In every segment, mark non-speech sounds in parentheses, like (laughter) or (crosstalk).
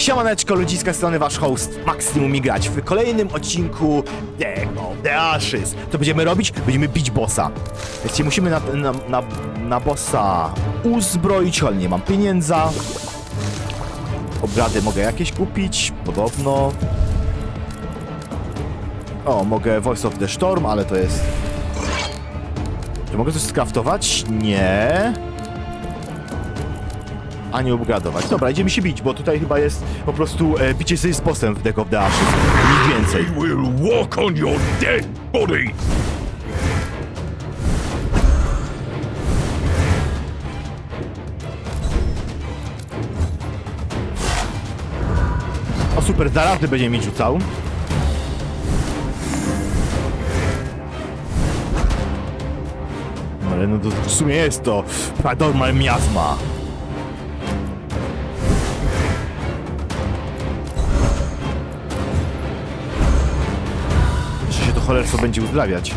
Siemaneczko ludziska, strony wasz host Maximum i grać w kolejnym odcinku of the Ashes. Co będziemy robić? Będziemy bić bossa. Wiecie, musimy na, na, na, na bossa uzbroić, ale nie mam pieniędza. Obrady mogę jakieś kupić, podobno. O, mogę Voice of the Storm, ale to jest... Czy mogę coś skraftować? Nie. Ani upgradować. Dobra, idziemy się bić, bo tutaj chyba jest po prostu e, bicie sobie z bossem w Deck of the Ashes. Nic więcej. I will walk on your dead body. O super, zarazny będzie mi rzucał. No ale no to w sumie jest to paranormal miasma. Cholerstwo będzie uzdrawiać.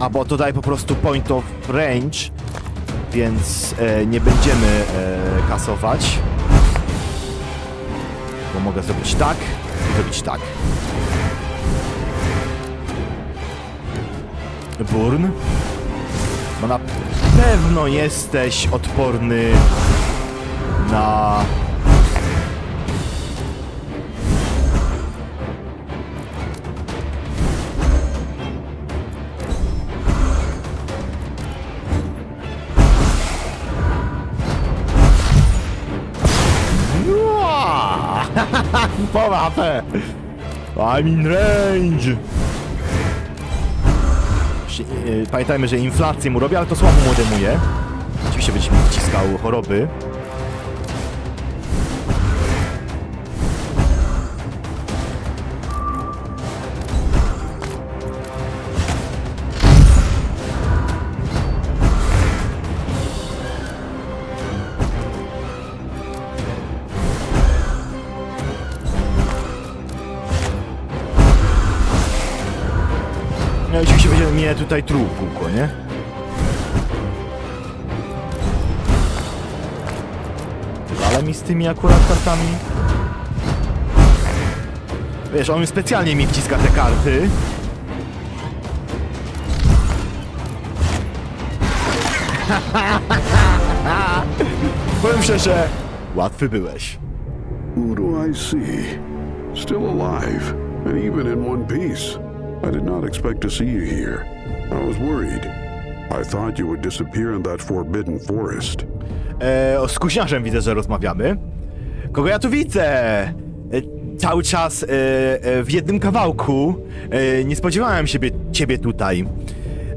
A bo to daje po prostu point of range, więc e, nie będziemy e, kasować. Bo mogę zrobić tak i zrobić tak. Burn. Bo na pewno jesteś odporny na... I'm in range! E, Pamiętajmy, że inflację mu robię, ale to słabo mu odejmuje. Oczywiście będzie mi wciskał choroby. Tutaj truł w kółko, nie? Ale mi z tymi akurat kartami... Wiesz, on specjalnie mi wciska te karty. (laughs) Powiem szczerze, łatwy byłeś. Who do I see? Still alive, and even in one piece. I did not expect to see you here. I was worried. I thought you would disappear in that forbidden forest. E, o skuśniarzem widzę, że rozmawiamy. Kogo ja tu widzę? E, cały czas e, e, w jednym kawałku. E, nie spodziewałem się ciebie tutaj.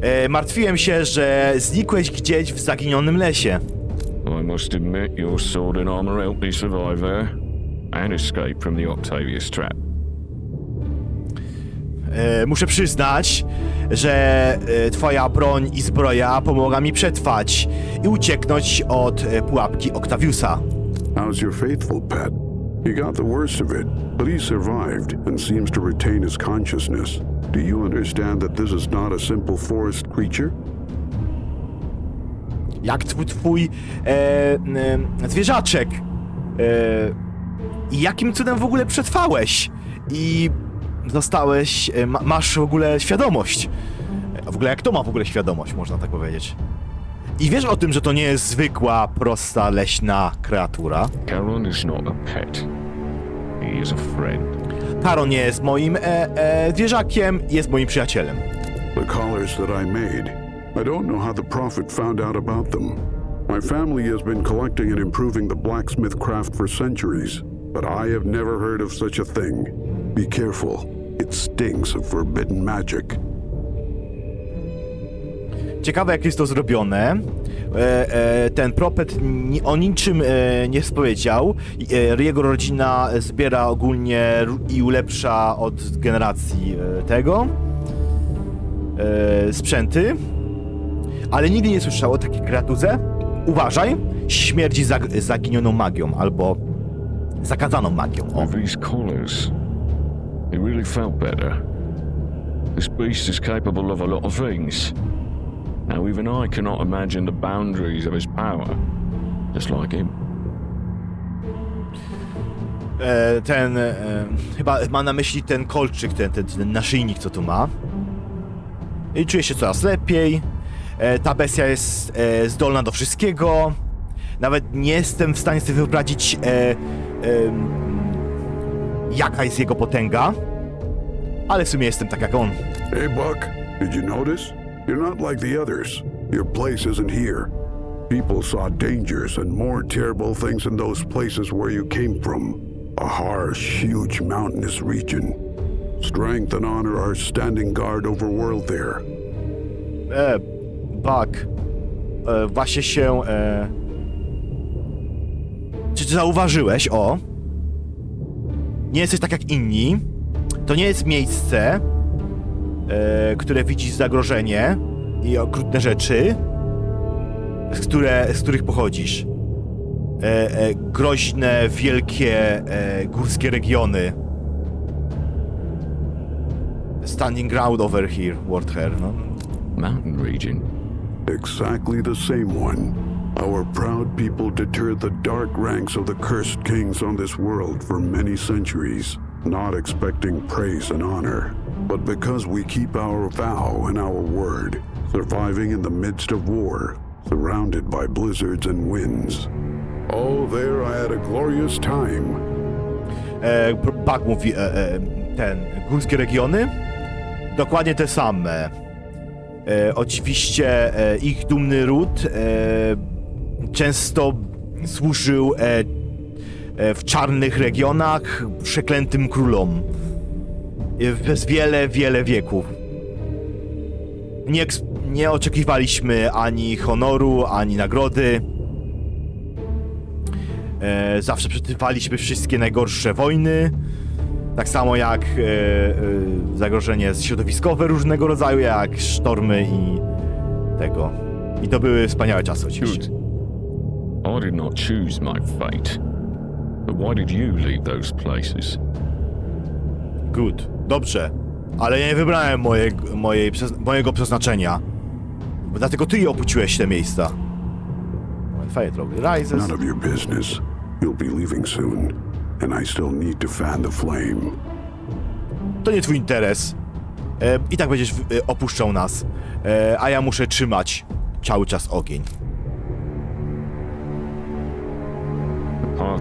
E, martwiłem się, że znikłeś gdzieś w zaginionym lesie. I must admit your sword and armor helped me survive there and escape from the Octavius trap. E, muszę przyznać, że e, twoja broń i zbroja pomogła mi przetrwać i ucieknąć od e, pułapki Octaviusa. How's your faithful pet? He got the worst of it, but he survived and seems to retain his consciousness. Do you understand that this is not a simple forest creature? jak twój, twój e, e, zwierzaczek. E, I jakim cudem w ogóle przetrwałeś? I zostałeś, e, ma, masz w ogóle świadomość. A w ogóle jak to ma w ogóle świadomość, można tak powiedzieć. I wiesz o tym, że to nie jest zwykła, prosta, leśna kreatura. Charon is not a pet. He is a friend. Taron jest moim e, e, zwierzakiem, jest moim przyjacielem. The collars that I made. I don't know how the Prophet found out about them. My family has been collecting and improving the blacksmith craft for centuries, but I have never heard of such a thing. Be careful. It stinks of forbidden magic. Ciekawe jak jest to zrobione. E, e, ten propet ni, o niczym e, nie powiedział. E, jego rodzina zbiera ogólnie i ulepsza od generacji e, tego e, sprzęty. Ale nigdy nie słyszał o takiej kreaturze. Uważaj, śmierdzi zag, zaginioną magią albo zakazaną magią. O. It really felt better. This beast is capable of a lot of things. Now, even I cannot imagine the boundaries of his power, just like him. E, ten, e, chyba ma na myśli ten kolczyk, ten, ten, ten naszyjnik, co tu ma. I czuje się coraz lepiej. E, ta bestia jest zdolna do wszystkiego. Nawet nie jestem w stanie sobie wyobrazić, jaka jest jego potęga. Ale w sumie jestem tak jak on. Hey, Buck, did you notice? You're not like the others. Your place isn't here. People saw dangers and more terrible things in those places where you came from. A harsh, huge mountainous region. Strength and honor are standing guard over world there. E, Buck, e, właśnie się. E, czy ty zauważyłeś, o? Nie jesteś tak jak inni. To nie jest miejsce, e, które widzi zagrożenie i okrutne rzeczy, z, które, z których pochodzisz. E, e, groźne, wielkie, e, górskie regiony. Standing ground over here, Wardhair, no. Mountain region. Exactly the same one. Our proud people deterred the dark ranks of the cursed kings on this world for many centuries, not expecting praise and honor, but because we keep our vow and our word, surviving in the midst of war, surrounded by blizzards and winds. Oh, there I had a glorious time. e, Bug mówi, e, e, ten, górskie regiony, dokładnie te same. E, oczywiście ich dumny ród często służył e, e, w czarnych regionach przeklętym królom e, przez wiele, wiele wieków. Nie, nie oczekiwaliśmy ani honoru, ani nagrody. E, zawsze przetrwaliśmy wszystkie najgorsze wojny. Tak samo jak e, e, zagrożenie środowiskowe różnego rodzaju, jak sztormy i tego. I to były wspaniałe czasy oczywiście. I did not choose my fate. But why did you leave those places? Good. Dobrze. Ale ja nie wybrałem moje, mojej, mojego przeznaczenia. Dlatego ty je opuściłeś te miejsca. Fire Trouble rises. None of your business. You'll be leaving soon, and I still need to fan the flame. To nie twój interes. E, I tak będziesz e, opuszczał nas. E, a ja muszę trzymać cały czas ogień.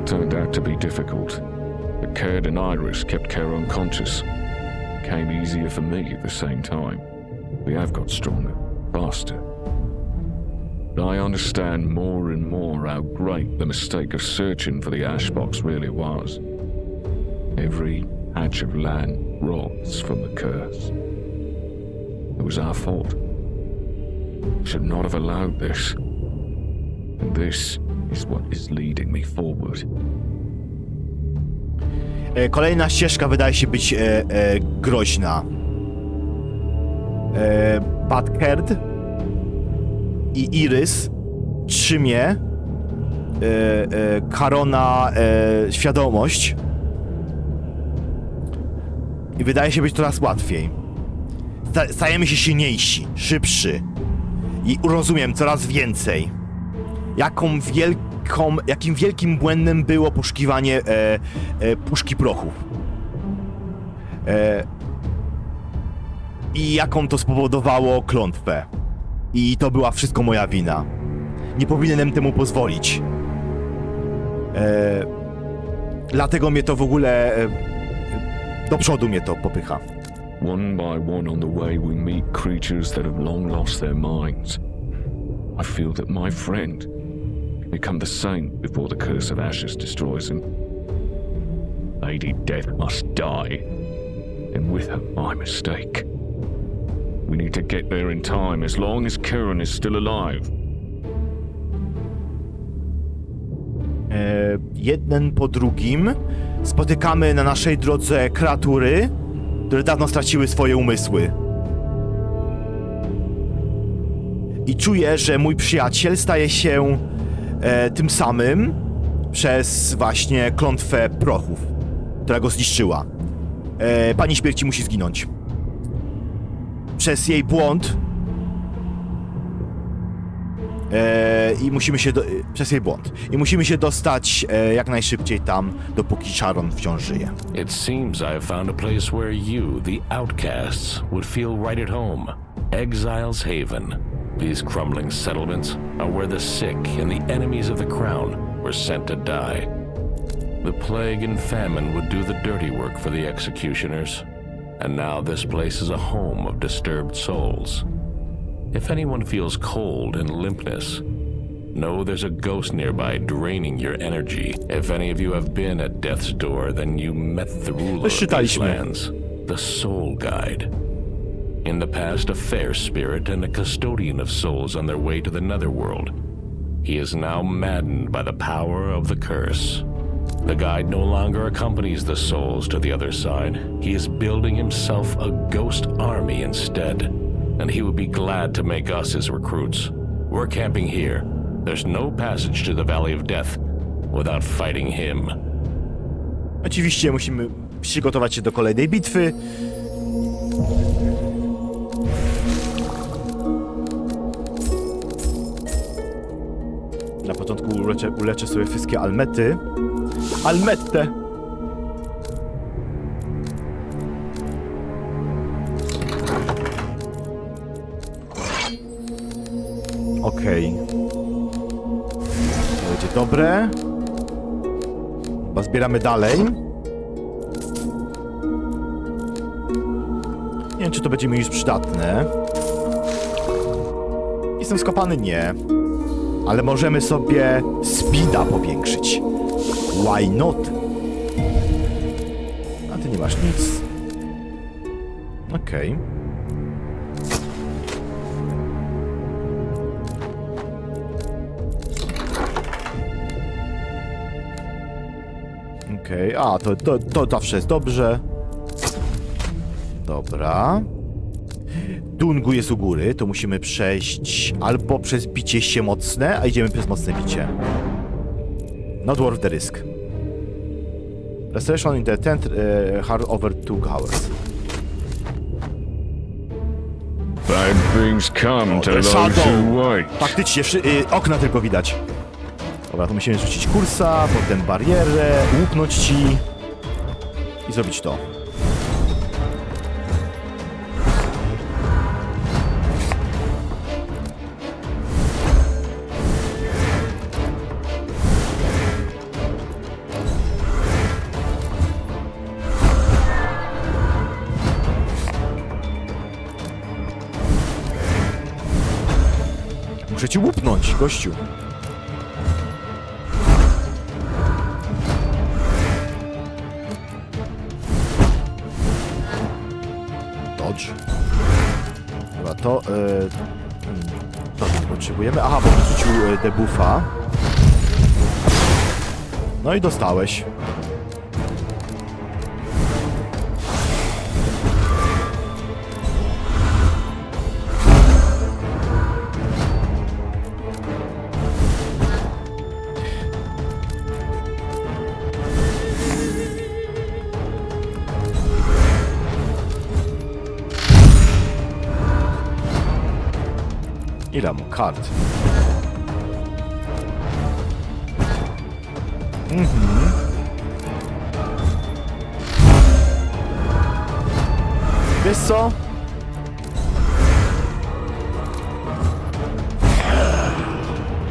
The turned out to be difficult. But Caird and Iris kept Care unconscious. Came easier for me at the same time. We have got stronger, faster. I understand more and more how great the mistake of searching for the ash box really was. Every patch of land rots from the curse. It was our fault. Should not have allowed this. And this is what is leading me forward. E, kolejna ścieżka wydaje się być e, e, groźna. E, Badkerd i Iris trzymie e, e, Karona e, świadomość i wydaje się być coraz łatwiej. Sta- Stajemy się silniejsi, szybszy i rozumiem coraz więcej. Jaką wielką, jakim wielkim błędem było poszukiwanie e, e, puszki prochów. E, I jaką to spowodowało klątwę. I to była wszystko moja wina. Nie powinienem temu pozwolić. E, dlatego mnie to w ogóle. E, do przodu mnie to popycha. One by one on the way, we meet creatures that have long lost their minds. I feel that my friend become the same before the curse of ashes destroys him. Lady Death must die, and with her, my mistake. We need to get there in time as long as Kieran is still alive. e, jeden po drugim spotykamy na naszej drodze kreatury, które dawno straciły swoje umysły. I czuję, że mój przyjaciel staje się e, tym samym przez właśnie klątwę prochów, która go zniszczyła. E, pani śmierci musi zginąć. Przez jej błąd E, I musimy się. Do, przez jej błąd. I musimy się dostać e, jak najszybciej tam, dopóki Sharon wciąż żyje. It seems I have found a place where you, the outcasts, would feel right at home. Exile's Haven. These crumbling settlements are where the sick and the enemies of the crown were sent to die. The plague and famine would do the dirty work for the executioners, and now this place is a home of disturbed souls. If anyone feels cold and limpness, Know there's a ghost nearby draining your energy. If any of you have been at death's door, then you met the ruler of these lands, the Soul Guide. In the past, a fair spirit and a custodian of souls on their way to the netherworld. He is now maddened by the power of the curse. The guide no longer accompanies the souls to the other side. He is building himself a ghost army instead, and he would be glad to make us his recruits. We're camping here. There's no passage to the Valley of Death without fighting him. Oczywiście musimy przygotować się do kolejnej bitwy. Początku uleczę, uleczę sobie wszystkie almety. Almette! Okej. To będzie dobre. Chyba zbieramy dalej. Nie wiem, czy to będzie mi już przydatne. Jestem skopany? Nie. Ale możemy sobie speeda powiększyć. Why not? A ty nie masz nic. Okej. Okej, a to, to, to zawsze jest dobrze. Dobra. Dungu jest u góry, to musimy przejść albo przez bicie się mocne, a idziemy przez mocne bicie. Not worth the risk. Restoration in the tent uh, hard over two hours. Bad things come to those who wait. Faktycznie, y, okna tylko widać. Dobra, to musimy rzucić kursa, potem barierę, łupnąć ci i zrobić to. Łupnąć, gościu. Dodge. Dobra, to... Hmm, to potrzebujemy. Aha, bo wrzucił e, debuffa. No i dostałeś. Ile kart? Mhm. Wiesz co?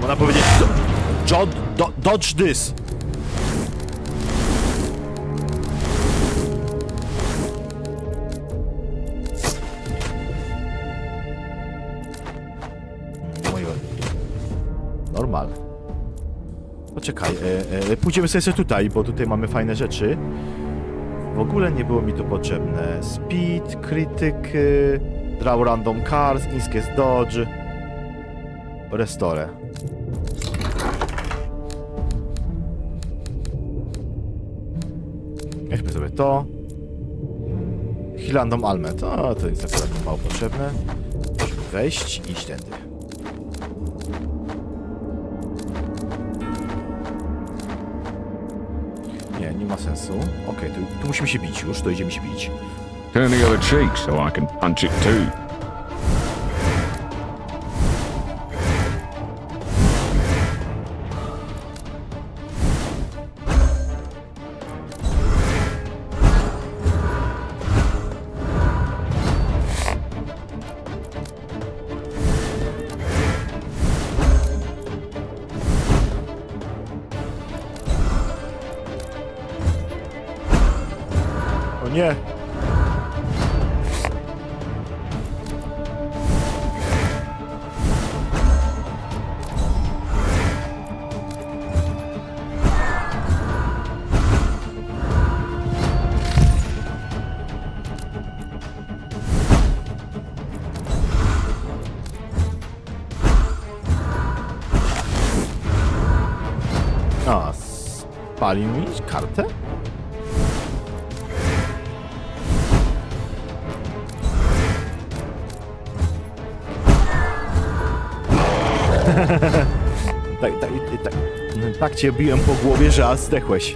Można powiedzieć do, do, Dodge this. Normal. Poczekaj, e, e, pójdziemy sobie tutaj, bo tutaj mamy fajne rzeczy. W ogóle nie było mi to potrzebne. Speed, krytyk, draw random cards, inscase dodge, restore. Weźmy sobie to. Heal random almet. O, to jest akurat mało potrzebne. Wejść i iść tędy. Nie ma sensu. Okej, tu, tu musimy się bić już, to idziemy się bić. Turn the other cheek so I can punch it too. Spalił mi kartę? (laughs) tak, tak, tak, tak cię biłem po głowie, że aż zdechłeś.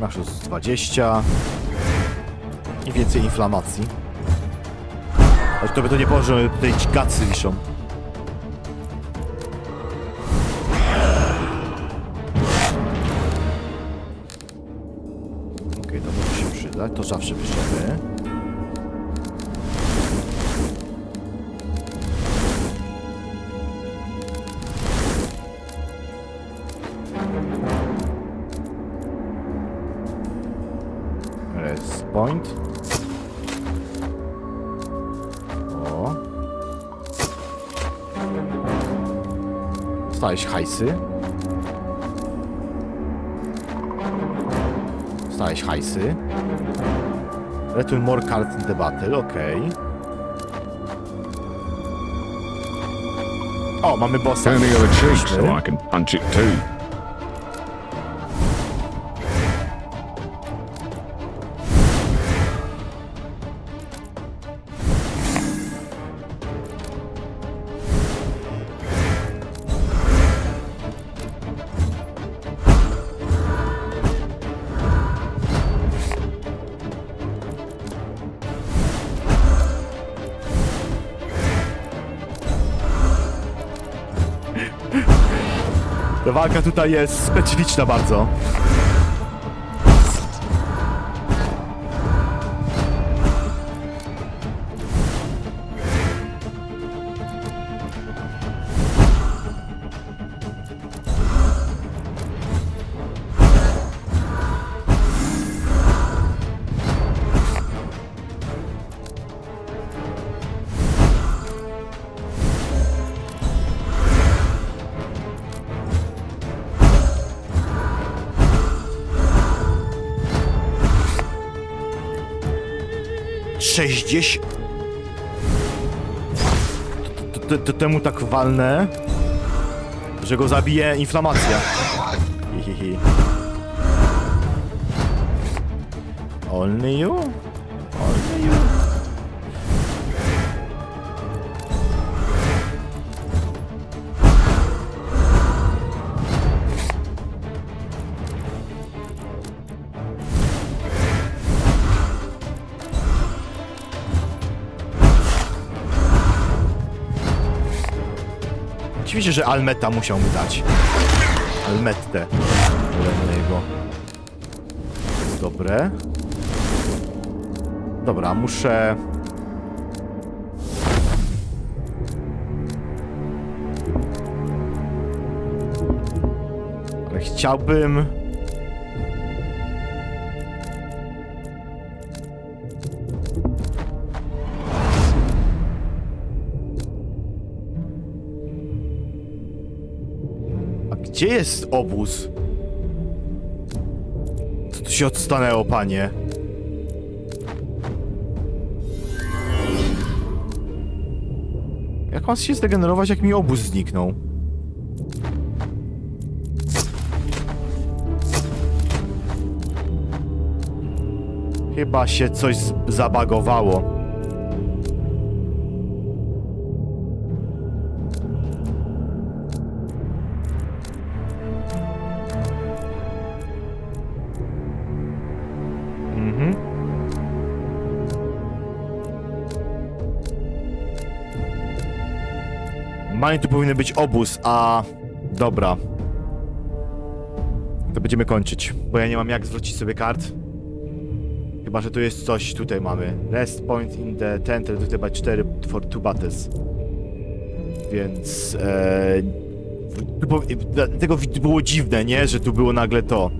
Masz już 20 i więcej inflamacji. Aż to by to nie że tutaj ci gacy wiszą. Dostałeś hajsy. Dostałeś hajsy. Return more cards in the battle, okej. O, mamy bossa. Turn the other cheek so. I can punch it too. Ta walka tutaj jest specyficzna bardzo. Sześćdziesiąt. To, to, to temu tak walnę, że go zabije inflamacja. Only you? Oczywiście, że Almeta musiał mi dać. Almettę. Kolejnego. Dobre. Dobra, muszę... Chciałbym... gdzie jest obóz? Co tu się odstanęło, panie? Jak mam się zdegenerować, jak mi obóz zniknął? Chyba się coś zabagowało. Mani tu powinien być obóz, a... Dobra. To będziemy kończyć, bo ja nie mam jak zwrócić sobie kart. Chyba, że tu jest coś, tutaj mamy. Rest point in the tent, tutaj chyba 4 for two battles. Więc e, po- dlatego było dziwne, nie? Że tu było nagle to.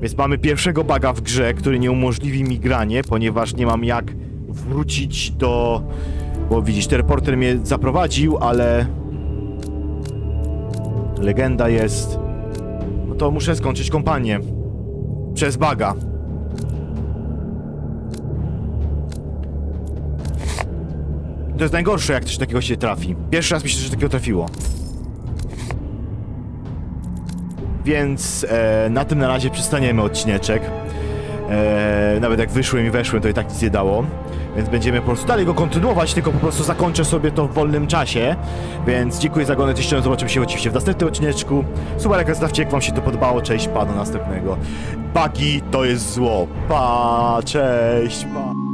Więc mamy pierwszego baga w grze, który nie umożliwi mi granie, ponieważ nie mam jak wrócić do... Bo widzisz, teleporter mnie zaprowadził, ale... Legenda jest... No to muszę skończyć kompanię. Przez baga. To jest najgorsze, jak coś takiego się trafi. Pierwszy raz mi się coś takiego trafiło. Więc e, na tym na razie przystaniemy odcineczek. E, nawet jak wyszłem i weszłem, to i tak nic nie dało. Więc będziemy po prostu dalej go kontynuować, tylko po prostu zakończę sobie to w wolnym czasie. Więc dziękuję za oglądanie, jeszcze zobaczymy się oczywiście w następnym odcineczku. Subarek, zostawcie, jak wam się to podobało. Cześć, pa, do następnego. Bagi to jest zło. Pa, cześć, pa.